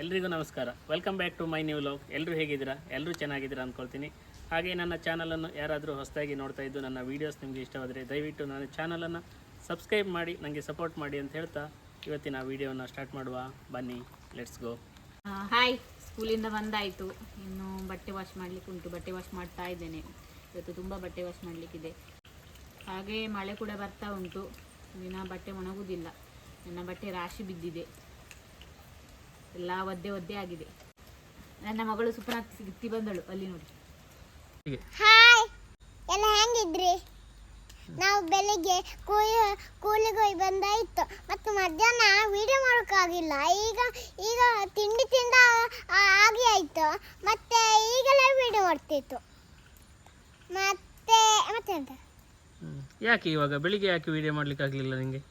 ಎಲ್ರಿಗೂ ನಮಸ್ಕಾರ. Welcome back to my new log ಎಲ್ಲರೂ ಹೇಗಿದ್ದೀರಾ? ಎಲ್ಲರೂ ಚೆನ್ನಾಗಿದ್ದೀರಾ ಅಂದ್ಕೊಳ್ತೀನಿ ಹಾಗೆ ನನ್ನ ಚಾನಲನ್ನು ಯಾರಾದರೂ ಹೊಸದಾಗಿ ನೋಡ್ತಾ ಇದ್ದು ನನ್ನ ವೀಡಿಯೋಸ್ ನಿಮಗೆ ಇಷ್ಟವಾದರೆ ದಯವಿಟ್ಟು ನನ್ನ ಚಾನಲನ್ನು ಸಬ್ಸ್ಕ್ರೈಬ್ ಮಾಡಿ ನನಗೆ ಸಪೋರ್ಟ್ ಮಾಡಿ ಅಂತ ಹೇಳ್ತಾ ಇವತ್ತಿನ ವೀಡಿಯೋನ ಸ್ಟಾರ್ಟ್ ಮಾಡುವ. ಬನ್ನಿ ಲೆಟ್ಸ್ ಗೋ ಹಾಯ್ ಸ್ಕೂಲಿಂದ ಬಂದಾಯಿತು. ಇನ್ನು ಬಟ್ಟೆ ವಾಶ್ ಮಾಡಲಿಕ್ಕೆ ಉಂಟು. ಬಟ್ಟೆ ವಾಶ್ ಮಾಡ್ತಾ ಇದ್ದೇನೆ. ಇವತ್ತು ತುಂಬ ಬಟ್ಟೆ ವಾಶ್ ಮಾಡಲಿಕ್ಕಿದೆ. ಹಾಗೆ ಮಳೆ ಕೂಡ ಬರ್ತಾ ಉಂಟು. ದಿನ ಬಟ್ಟೆ ಒಣಗುವುದಿಲ್ಲ ನನ್ನ ಬಟ್ಟೆ ರಾಶಿ ಬಿದ್ದಿದೆ. ಎಲ್ಲ ಒದ್ದೆ ಒದ್ದೆ ಆಗಿದೆ. ನನ್ನ ಮಗಳು ಸುಪ್ಪನ ಸಿಗ್ತಿ ಬಂದಳು ಅಲ್ಲಿ ನೋಡಿ. ಹಾಯ್ ಎಲ್ಲ ಹೆಂಗಿದ್ರಿ? ನಾವು ಬೆಳಿಗ್ಗೆ ಕೂಲಿ ಕೂಲಿಗೆ ಹೋಗಿ ಬಂದಾಯ್ತು ಮತ್ತು ಮಧ್ಯಾಹ್ನ ವಿಡಿಯೋ ಮಾಡೋಕ್ಕಾಗಿಲ್ಲ. ಈಗ ಈಗ ತಿಂಡಿ ತಿಂದ ಆಗಿ ಆಯಿತು ಮತ್ತೆ ಈಗಲೇ ವಿಡಿಯೋ ಮಾಡ್ತಿತ್ತು. ಮತ್ತೆ ಮತ್ತೆ ಎಂತ? ಯಾಕೆ ಇವಾಗ? ಬೆಳಿಗ್ಗೆ ಯಾಕೆ ವೀಡಿಯೋ ಮಾಡ್ಲಿಕ್ಕೆ ಆಗಲಿಲ್ಲ ನಿಮಗೆ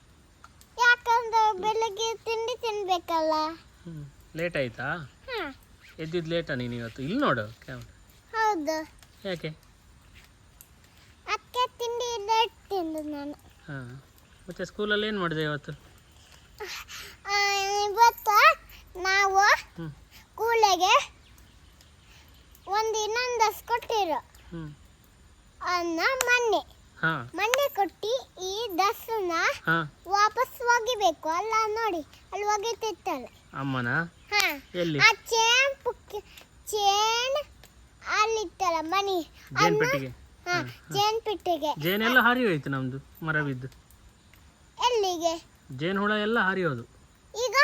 ಯಾಕಂದ್ರೆ ಬೆಳಿಗ್ಗೆ ತಿಂಡಿ ತಿನ್ಬೇಕಲ್ಲ. ಹ್ಞೂ ಲೇಟ್ ಆಯ್ತಾ? ಹಾಂ ಎದ್ದಿದ್ದು ಲೇಟಾ ನೀನು ಇವತ್ತು? ಇಲ್ಲಿ ನೋಡು ಕ್ಯಾಮ್ರಾ ಹೌದು. ಯಾಕೆ? ಅದಕ್ಕೆ ತಿಂಡಿ ಲೇಟ್ ತಿಂದು ನಾನು. ಹಾಂ. ಮತ್ತೆ ಸ್ಕೂಲಲ್ಲಿ ಏನು ಮಾಡಿದೆ ಇವತ್ತು? ಆ, ಇವತ್ತು ನಾವು ಹ್ಞೂ ಕೂಲೆಗೆ ಒಂದು ಇನ್ನೊಂದು ದಸ್ ಕೊಟ್ಟಿರು. ಹ್ಞೂ ಅನ್ನ ಮೊನ್ನೆ ಹಾಂ. ಮೊನ್ನೆ ಕೊಟ್ಟು ಈ ದಸ್ಸನ್ನ ಹಾಂ. ವಾಪಸ್ ಒಗಿಬೇಕು ಅಲ್ಲ ನೋಡಿ ಅಲ್ಲಿ ಒಗಿತಿತ್ತಲ್ಲ ಅಮ್ಮನ? ಹಾ ಎಲ್ಲಿ? ಆ ಚೇನ್ ಪುಕ್ಕಿ ಚೇನ್ ಅಲ್ಲಿತ್ತಲ್ಲ ಮನಿ. ಜೇನ್ ಪೆಟ್ಟಿಗೆ. ಹಾ ಚೇನ್ ಪೆಟ್ಟಿಗೆ. ಜೇನೆಲ್ಲ ಹಾರಿ ಹೋಯ್ತು ನಮ್ದು ಮರ ಬಿದ್ದು ಎಲ್ಲಿಗೆ? ಜೇನು ಹುಳ ಎಲ್ಲ ಹರಿಯೋದು ಈಗ?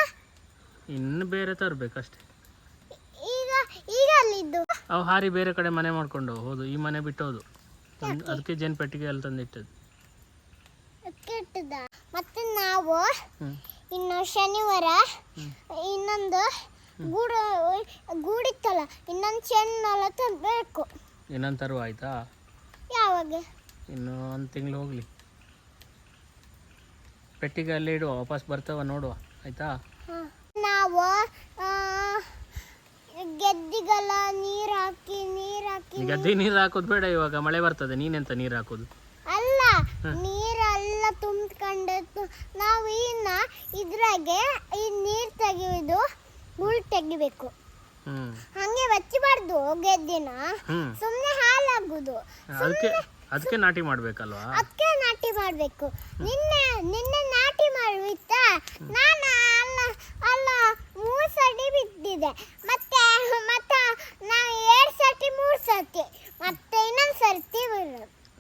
ಇನ್ನು ಬೇರೆ ತರಬೇಕಷ್ಟೆ ಈಗ ಈಗ ಅಲ್ಲಿದ್ದು? ಅವು ಹಾರಿ ಬೇರೆ ಕಡೆ ಮನೆ ಮಾಡ್ಕೊಂಡು ಹೋದು ಈ ಮನೆ ಬಿಟ್ಟು ಹೋದು ಅದಕ್ಕೆ ಜೇನು ಪೆಟ್ಟಿಗೆ ಅಲ್ಲಿ ತಂದಿಟ್ಟದ್ದು. ಕೆಟ್ಟದ ಮತ್ತೆ ನಾವು ಇನ್ನು ಶನಿವಾರ ಇನ್ನೊಂದು ಗೂಡು ಗೂಡಿತ್ತಲ್ಲ ಇನ್ನೊಂದು ಚೆನ್ನಲ್ಲ ತರಬೇಕು ಇನ್ನೊಂದು ತರುವ ಆಯ್ತಾ? ಯಾವಾಗ? ಇನ್ನು ಒಂದು ತಿಂಗಳು ಹೋಗಲಿ. ಪೆಟ್ಟಿಗೆ ಅಲ್ಲೇ ಇಡುವ ವಾಪಸ್ ಬರ್ತಾವ ನೋಡುವ ಆಯ್ತಾ? ನಾವು ಗೆದ್ದಿಗೆಲ್ಲ ನೀರು ಹಾಕಿ ನೀರು ಹಾಕಿ ಗೆದ್ದಿ ನೀರು ಹಾಕೋದು ಬೇಡ ಇವಾಗ ಮಳೆ ಬರ್ತದೆ ನೀನೆಂತ ನೀರು ಹಾಕೋದು? ಅಲ್ಲ ನೀರೆಲ್ಲ ತುಂಬ್ಕೊಂಡು ನಾವು ಇನ್ನ ಇದ್ರಾಗೆ ಈ ನೀರು ತೆಗೆಯೋದು ಹುಳು ತೆಗಿಬೇಕು. ಹಂಗೆ ಬಚ್ಚಬಾರ್ದು ಗೆದ್ದಿನ ಸುಮ್ಮನೆ ಹಾಳಾಗೋದು. ಅದಕ್ಕೆ ಅದಕ್ಕೆ ನಾಟಿ ಮಾಡಬೇಕಲ್ವಾ? ಅದಕ್ಕೆ ನಾಟಿ ಮಾಡಬೇಕು. ನಿನ್ನೆ ನಿನ್ನೆ ನಾಟಿ ಮಾಡುವಿತ್ತ? ನಾನು ಅಲ್ಲ ಅಲ್ಲ ಮೂರು ಸತಿ ಬಿದ್ದಿದೆ. ಮತ್ತೆ ಮತ್ತೆ ನಾನು ಎರಡು ಸತಿ ಮೂರು ಸತಿ ಮತ್ತೆ ಇನ್ನೊಂದು ಸರ್ತಿ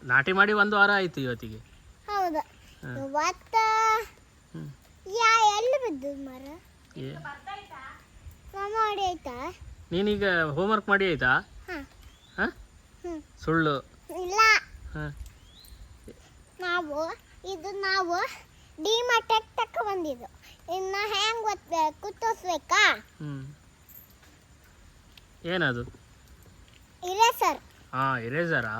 ನಾಟಿ ಮಾಡಿ ಒಂದು ವಾರ ಆಯ್ತು ಇವತ್ತಿಗೆ ಹೌದು ಹಾ. ಇವತ್ತು ಹ್ಞೂ ಯಾ ಎಲ್ಲಿ ಬಿದ್ದು ಮರ ಏ ಮಾಡಿ ಆಯ್ತಾ ನೀನೀಗ? ಹೋಮ್ವರ್ಕ್ ಮಾಡಿ ಆಯ್ತಾ? ಸುಳ್ಳು. ಇಲ್ಲ. ನಾವು ಇದು ನಾವು ಡಿಮಾರ್ಟೆಕ್ ತಕ್ಕ ಬಂದಿದ್ದು. ಇನ್ನು ಹೆಂಗೆ ಹ್ಞೂ ಏನದು? ಇರೇ ಸರ್ ಹಾಂ ಇರೇಸರಾ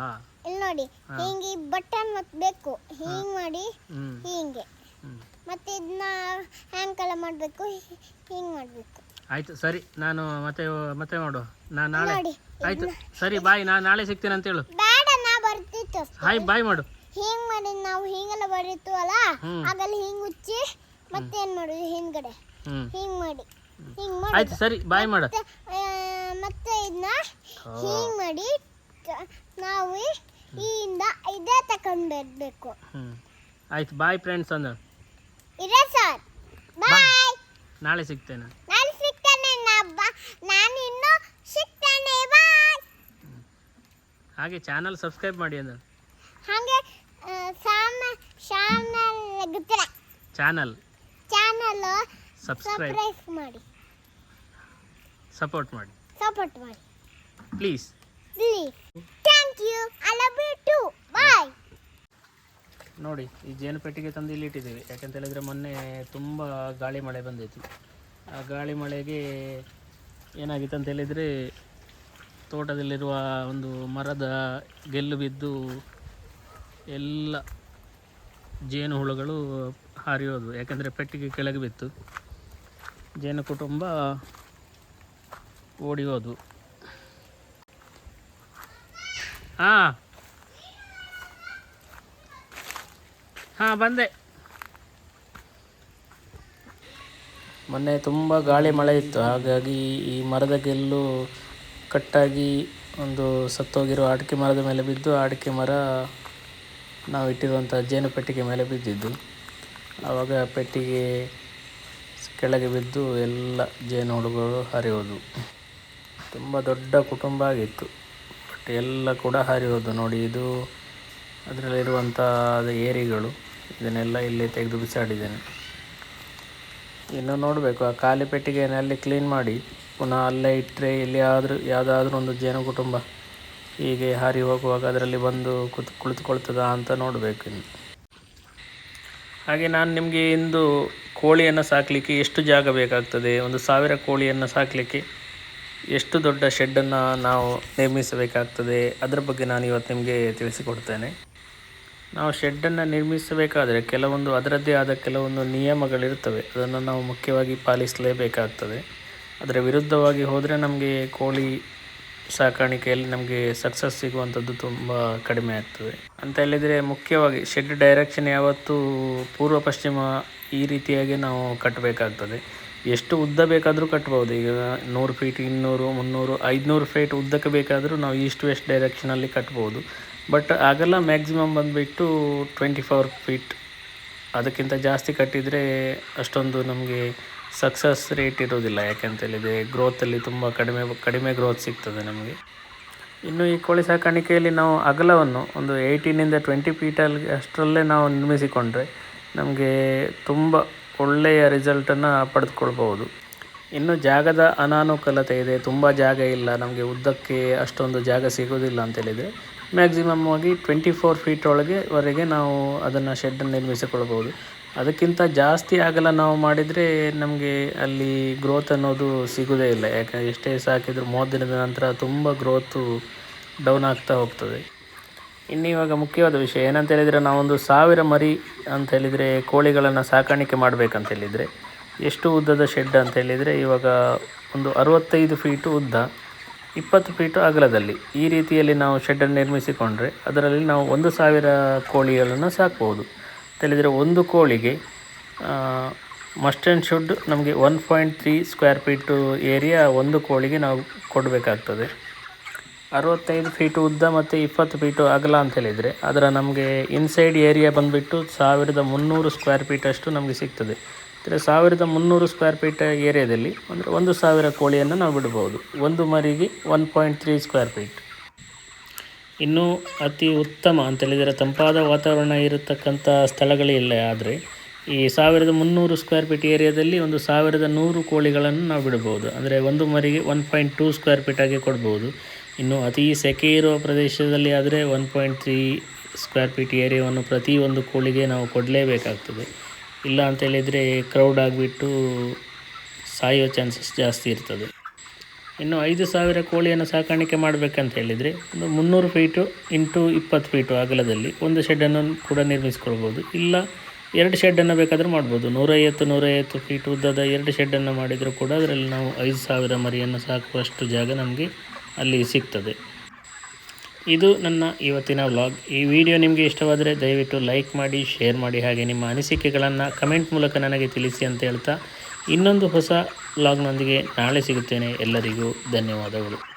ಇಲ್ಲಿ ನೋಡಿ. ಹಿಂಗೆ ಬಟನ್ ಒತ್ತಬೇಕು ಹಿಂಗೆ ಮಾಡಿ ಹಿಂಗೆ. ಮತ್ತೆ ಇದನ್ನ ಹ್ಯಾಂಗೆಲ್ಲ ಮಾಡಬೇಕು ಹಿಂಗೆ ಮಾಡಬೇಕು. ಆಯ್ತು ಸರಿ. ನಾನು ಮತ್ತೆ ಮತ್ತೆ ಮಾಡು. ನಾನು ನಾಳೆ ಆಯ್ತು ಆಯಿತು. ಸರಿ ಬಾಯ್. ನಾನು ನಾಳೆ ಸಿಗ್ತೀನಿ ಅಂತ ಹೇಳು. ಬೇಡ ನಾ ಬರ್ತಿತ್ತು ಹಾಯ್ ಬಾಯ್ ಮಾಡು. ಹಿಂಗ್ ಮಾಡಿ ನಾವು ಹಿಂಗೆಲ್ಲ ಬರೀತು ಅಲ್ಲ? ಹ್ಮ್. ಆಗಲ್ಲಿ ಹಿಂಗೆ ಉಚ್ಚಿ ಮತ್ತೆ ಏನು ಮಾಡೋದು? ಹಿಂದ್ಗಡೆ. ಮಾಡಿ ಹಿಂಗ್ ಮಾಡಿ. ಹಿಂಗೆ ಆಯ್ತು ಮಾಡಿ ಸರಿ. ಬಾಯ್ ಮಾಡು. ಮತ್ತೆ ಆ, ಮತ್ತೆ ಇದನ್ನ ಹಿಂಗ್ ಮಾಡಿ ನಾವು ನಾವು ಇಂದ ಇದೇ ತಕೊಂಡ್ ಹ್ಞೂ ಆಯ್ತು ಬಾಯ್ ಫ್ರೆಂಡ್ಸ್ ಅಂದ ಇರೇ ಸರ್ ಬಾಯ್ ನಾಳೆ ಸಿಗ್ತೇನೆ. ನಾನು ಸಿಗ್ತೇನೆ ನಾನು ಇನ್ನು ಸಿಗ್ತೇನೆ ಹಾಗೆ ಚಾನಲ್ ಸಬ್ಸ್ಕ್ರೈಬ್ ಮಾಡಿ ಅಂದ ಹಾಗೆ channel channel channel subscribe subscribe ಮಾಡಿ. ಸಪೋರ್ಟ್ ಮಾಡಿ. ಸಪೋರ್ಟ್ ಮಾಡಿ. Please please thank you I love you too bye ನೋಡಿ, ಈ ಜೇನು ಪೆಟ್ಟಿಗೆ ತಂದು ಇಲ್ಲಿ ಇಟ್ಟಿದ್ದೀವಿ. ಯಾಕಂತ ಹೇಳಿದರೆ ಮೊನ್ನೆ ತುಂಬ ಗಾಳಿ ಮಳೆ ಬಂದಿತ್ತು. ಆ ಗಾಳಿ ಮಳೆಗೆ ಏನಾಗಿತ್ತು ಅಂತ ಹೇಳಿದರೆ, ತೋಟದಲ್ಲಿರುವ ಒಂದು ಮರದ ಗೆಲ್ಲು ಬಿದ್ದು ಎಲ್ಲ ಜೇನು ಹುಳುಗಳು ಹಾರಿಯೋದು ಯಾಕೆಂದರೆ ಪೆಟ್ಟಿಗೆ ಕೆಳಗೆ ಬಿತ್ತು. ಜೇನು ಕುಟುಂಬ ಓಡಿಯೋದು ಹಾಂ ಹಾಂ, ಬಂದೆ. ಮೊನ್ನೆ ತುಂಬ ಗಾಳಿ, ಮಳೆ ಇತ್ತು. ಹಾಗಾಗಿ ಈ ಮರದ ಗೆಲ್ಲು ಕಟ್ಟಾಗಿ ಒಂದು ಸತ್ತೋಗಿರೋ ಅಡಿಕೆ ಮರದ ಮೇಲೆ ಬಿದ್ದು ಅಡಿಕೆ ಮರ ನಾವು ಇಟ್ಟಿರುವಂಥ ಜೇನು ಪೆಟ್ಟಿಗೆ ಮೇಲೆ ಬಿದ್ದಿದ್ದು. ಆವಾಗ ಪೆಟ್ಟಿಗೆ ಕೆಳಗೆ ಬಿದ್ದು ಎಲ್ಲ ಜೇನು ಹುಡುಗರು ಹರಿಯೋದು. ತುಂಬ ದೊಡ್ಡ ಕುಟುಂಬ ಆಗಿತ್ತು. ಬಟ್ ಎಲ್ಲ ಕೂಡ ಹರಿಯೋದು ನೋಡಿ. ಇದು ಅದರಲ್ಲಿರುವಂಥ ಏರಿಗಳು, ಇದನ್ನೆಲ್ಲ ಇಲ್ಲಿ ತೆಗೆದು ಬಿಸಾಡಿದ್ದೇನೆ. ಇನ್ನು ನೋಡಬೇಕು, ಆ ಖಾಲಿ ಪೆಟ್ಟಿಗೆಯನ್ನು ಅಲ್ಲಿ ಕ್ಲೀನ್ ಮಾಡಿ, ಪುನಃ ಅಲ್ಲೇ ಇಟ್ಟರೆ ಎಲ್ಲಿಯಾದರೂ ಯಾವುದಾದ್ರೂ ಒಂದು ಜೇನು ಕುಟುಂಬ ಹೀಗೆ ಹಾರಿ ಹೋಗುವಾಗ ಅದರಲ್ಲಿ ಬಂದು ಕುತ್, ಕುಳಿತುಕೊಳ್ತದಾ ಅಂತ ನೋಡಬೇಕು ಇನ್ನು. ಹಾಗೆ ನಾನು ನಿಮಗೆ ಇಂದು ಕೋಳಿಯನ್ನು ಸಾಕಲಿಕ್ಕೆ ಎಷ್ಟು ಜಾಗ ಬೇಕಾಗ್ತದೆ? ಒಂದು ಸಾವಿರ ಕೋಳಿಯನ್ನು ಸಾಕಲಿಕ್ಕೆ ಎಷ್ಟು ದೊಡ್ಡ ಶೆಡ್ಡನ್ನು ನಾವು ನಿರ್ಮಿಸಬೇಕಾಗ್ತದೆ? ಅದರ ಬಗ್ಗೆ ನಾನು ಇವತ್ತು ನಿಮಗೆ ತಿಳಿಸಿಕೊಡ್ತೇನೆ. ನಾವು ಶೆಡ್ಡನ್ನು ನಿರ್ಮಿಸಬೇಕಾದರೆ ಕೆಲವೊಂದು ಅದರದ್ದೇ ಆದ ಕೆಲವೊಂದು ನಿಯಮಗಳಿರ್ತವೆ ಅದನ್ನು ನಾವು ಮುಖ್ಯವಾಗಿ ಪಾಲಿಸಲೇಬೇಕಾಗ್ತದೆ. ಅದರ ವಿರುದ್ಧವಾಗಿ ಹೋದರೆ ನಮಗೆ ಕೋಳಿ ಸಾಕಾಣಿಕೆಯಲ್ಲಿ ನಮಗೆ ಸಕ್ಸಸ್ ಸಿಗುವಂಥದ್ದು ತುಂಬ ಕಡಿಮೆ ಆಗ್ತದೆ. ಅಂತ ಹೇಳಿದರೆ ಮುಖ್ಯವಾಗಿ ಶೆಡ್ ಡೈರೆಕ್ಷನ್ ಯಾವತ್ತೂ ಪೂರ್ವ, ಪಶ್ಚಿಮ ಈ ರೀತಿಯಾಗಿ ನಾವು ಕಟ್ಟಬೇಕಾಗ್ತದೆ. ಎಷ್ಟು ಉದ್ದ ಬೇಕಾದರೂ ಕಟ್ಬೋದು. ಈಗ ನೂರು ಫೀಟ್ ಇನ್ನೂರು, ಮುನ್ನೂರು, ಐದುನೂರು ಫೀಟ್ ಉದ್ದಕ್ಕೆ ಬೇಕಾದರೂ ನಾವು ಈಸ್ಟ್ ವೆಸ್ಟ್ ಡೈರೆಕ್ಷನಲ್ಲಿ ಕಟ್ಬೋದು. ಬಟ್ ಆಗೆಲ್ಲ ಮ್ಯಾಕ್ಸಿಮಮ್ ಬಂದುಬಿಟ್ಟು ಟ್ವೆಂಟಿ ಫೋರ್ ಫೀಟ್ ಅದಕ್ಕಿಂತ ಜಾಸ್ತಿ ಕಟ್ಟಿದರೆ ಅಷ್ಟೊಂದು ನಮಗೆ ಸಕ್ಸಸ್ ರೇಟ್ ಇರೋದಿಲ್ಲ ಯಾಕೆಂತೇಳಿದರೆ ಗ್ರೋತಲ್ಲಿ ತುಂಬ ಕಡಿಮೆ ಕಡಿಮೆ ಗ್ರೋತ್ ಸಿಗ್ತದೆ ನಮಗೆ. ಇನ್ನು ಈ ಕೋಳಿ ಸಾಕಾಣಿಕೆಯಲ್ಲಿ ನಾವು ಅಗಲವನ್ನು ಒಂದು ಏಯ್ಟೀನಿಂದ ಟ್ವೆಂಟಿ ಫೀಟಲ್ಲಿ ಅಷ್ಟರಲ್ಲೇ ನಾವು ನಿರ್ಮಿಸಿಕೊಂಡ್ರೆ ನಮಗೆ ತುಂಬ ಒಳ್ಳೆಯ ರಿಸಲ್ಟನ್ನು ಪಡೆದುಕೊಳ್ಬೋದು ಇನ್ನು ಜಾಗದ ಅನಾನುಕೂಲತೆ ಇದೆ. ತುಂಬ ಜಾಗ ಇಲ್ಲ. ನಮಗೆ ಉದ್ದಕ್ಕೆ ಅಷ್ಟೊಂದು ಜಾಗ ಸಿಗೋದಿಲ್ಲ ಅಂತೇಳಿದರೆ ಮ್ಯಾಕ್ಸಿಮಮ್ ಆಗಿ ಟ್ವೆಂಟಿ ಫೋರ್ ಫೀಟ್ ಒಳಗೆ ವರೆಗೆ ನಾವು ಅದನ್ನು ಶೆಡ್ಡನ್ನು ನಿರ್ಮಿಸಿಕೊಳ್ಬೋದು ಅದಕ್ಕಿಂತ ಜಾಸ್ತಿ ಆಗಲ್ಲ ನಾವು ಮಾಡಿದರೆ ನಮಗೆ ಅಲ್ಲಿ ಗ್ರೋತ್ ಅನ್ನೋದು ಸಿಗೋದೇ ಇಲ್ಲ. ಯಾಕಂದರೆ ಎಷ್ಟೇ ಸಾಕಿದರೂ ಮೂವತ್ತು ದಿನದ ನಂತರ ತುಂಬ ಗ್ರೋತು ಡೌನ್ ಆಗ್ತಾ ಹೋಗ್ತದೆ. ಇನ್ನು ಇವಾಗ ಮುಖ್ಯವಾದ ವಿಷಯ ಏನಂತ ಹೇಳಿದರೆ, ನಾವೊಂದು ಸಾವಿರ ಮರಿ ಅಂತ ಹೇಳಿದರೆ ಕೋಳಿಗಳನ್ನು ಸಾಕಾಣಿಕೆ ಮಾಡಬೇಕಂತ ಹೇಳಿದರೆ, ಎಷ್ಟು ಉದ್ದದ ಶೆಡ್ ಅಂತ ಹೇಳಿದರೆ ಇವಾಗ ಒಂದು ಅರವತ್ತೈದು ಫೀಟು ಉದ್ದ ಇಪ್ಪತ್ತು ಫೀಟು ಅಗಲದಲ್ಲಿ. ಈ ರೀತಿಯಲ್ಲಿ ನಾವು ಶೆಡ್ಡನ್ನು ನಿರ್ಮಿಸಿಕೊಂಡ್ರೆ ಅದರಲ್ಲಿ ನಾವು ಒಂದು ಸಾವಿರ ಕೋಳಿಗಳನ್ನು ಸಾಕ್ಬೋದು. ತಿಳಿದರೆ ಒಂದು ಕೋಳಿಗೆ ಮಸ್ಟ್ ಆ್ಯಂಡ್ ಶುಡ್ ನಮಗೆ one point three square feet area ಒಂದು ಕೋಳಿಗೆ ನಾವು ಕೊಡಬೇಕಾಗ್ತದೆ. ಅರವತ್ತೈದು ಫೀಟು ಉದ್ದ ಮತ್ತು ಇಪ್ಪತ್ತು ಫೀಟು ಅಗಲ ಅಂತ ಹೇಳಿದರೆ ಅದರ ನಮಗೆ ಇನ್ಸೈಡ್ ಏರಿಯಾ ಬಂದುಬಿಟ್ಟು ಸಾವಿರದ ಮುನ್ನೂರು ಸ್ಕ್ವೇರ್ ಫೀಟಷ್ಟು ನಮಗೆ ಸಿಗ್ತದೆ. ಅಂದರೆ ಸಾವಿರದ ಮುನ್ನೂರು ಸ್ಕ್ವೇರ್ ಫೀಟ್ ಏರಿಯಾದಲ್ಲಿ ಅಂದರೆ ಒಂದು ಸಾವಿರ ಕೋಳಿಯನ್ನು ನಾವು ಬಿಡ್ಬೋದು ಒಂದು ಮರಿಗೆ one point three square feet ಇನ್ನೂ ಅತಿ ಉತ್ತಮ ಅಂತ ಹೇಳಿದರೆ ತಂಪಾದ ವಾತಾವರಣ ಇರತಕ್ಕಂಥ ಸ್ಥಳಗಳಿಲ್ಲ ಆದರೆ ಈ ಸಾವಿರದ ಮುನ್ನೂರು ಸ್ಕ್ವೇರ್ ಫೀಟ್ ಏರಿಯಾದಲ್ಲಿ ಒಂದು ಸಾವಿರದ ನೂರು ಕೋಳಿಗಳನ್ನು ನಾವು ಬಿಡ್ಬೋದು ಅಂದರೆ ಒಂದು ಮರಿಗೆ ಒನ್ ಪಾಯಿಂಟ್ ಟೂ ಸ್ಕ್ವೇರ್ ಫೀಟಾಗಿ ಕೊಡ್ಬೋದು ಇನ್ನು ಅತಿ ಸೆಕೆ ಇರುವ ಪ್ರದೇಶದಲ್ಲಿ ಆದರೆ one point three square feet ಏರಿಯಾವನ್ನು ಪ್ರತಿಯೊಂದು ಕೋಳಿಗೆ ನಾವು ಕೊಡಲೇಬೇಕಾಗ್ತದೆ. ಇಲ್ಲ ಅಂತೇಳಿದರೆ ಕ್ರೌಡ್ ಆಗಿಬಿಟ್ಟು ಸಾಯೋ ಚಾನ್ಸಸ್ ಜಾಸ್ತಿ ಇರ್ತದೆ. ಇನ್ನು ಐದು ಸಾವಿರ ಕೋಳಿಯನ್ನು ಸಾಕಾಣಿಕೆ ಮಾಡಬೇಕಂತ ಹೇಳಿದರೆ ಒಂದು ಮುನ್ನೂರು ಫೀಟು ಇಂಟು ಇಪ್ಪತ್ತು ಫೀಟು ಅಗಲದಲ್ಲಿ ಒಂದು ಶೆಡ್ಡನ್ನು ಕೂಡ ನಿರ್ಮಿಸ್ಕೊಳ್ಬೋದು. ಇಲ್ಲ ಎರಡು ಶೆಡ್ಡನ್ನು ಬೇಕಾದರೂ ಮಾಡ್ಬೋದು. ನೂರೈವತ್ತು ನೂರೈವತ್ತು ಫೀಟ್ ಉದ್ದದ ಎರಡು ಶೆಡ್ಡನ್ನು ಮಾಡಿದರೂ ಕೂಡ ಅದರಲ್ಲಿ ನಾವು ಐದು ಸಾವಿರ ಮರಿಯನ್ನು ಸಾಕುವಷ್ಟು ಜಾಗ ನಮಗೆ ಅಲ್ಲಿ ಸಿಗ್ತದೆ. ಇದು ನನ್ನ ಇವತ್ತಿನ ವ್ಲಾಗ್. ಈ ವಿಡಿಯೋ ನಿಮಗೆ ಇಷ್ಟವಾದರೆ ದಯವಿಟ್ಟು ಲೈಕ್ ಮಾಡಿ, ಶೇರ್ ಮಾಡಿ ಹಾಗೆ ನಿಮ್ಮ ಅನಿಸಿಕೆಗಳನ್ನು ಕಮೆಂಟ್ ಮೂಲಕ ನನಗೆ ತಿಳಿಸಿ ಅಂತ ಹೇಳ್ತಾ ಇನ್ನೊಂದು ಹೊಸ ವ್ಲಾಗ್ನೊಂದಿಗೆ ನಾಳೆ ಸಿಗುತ್ತೇನೆ. ಎಲ್ಲರಿಗೂ ಧನ್ಯವಾದಗಳು.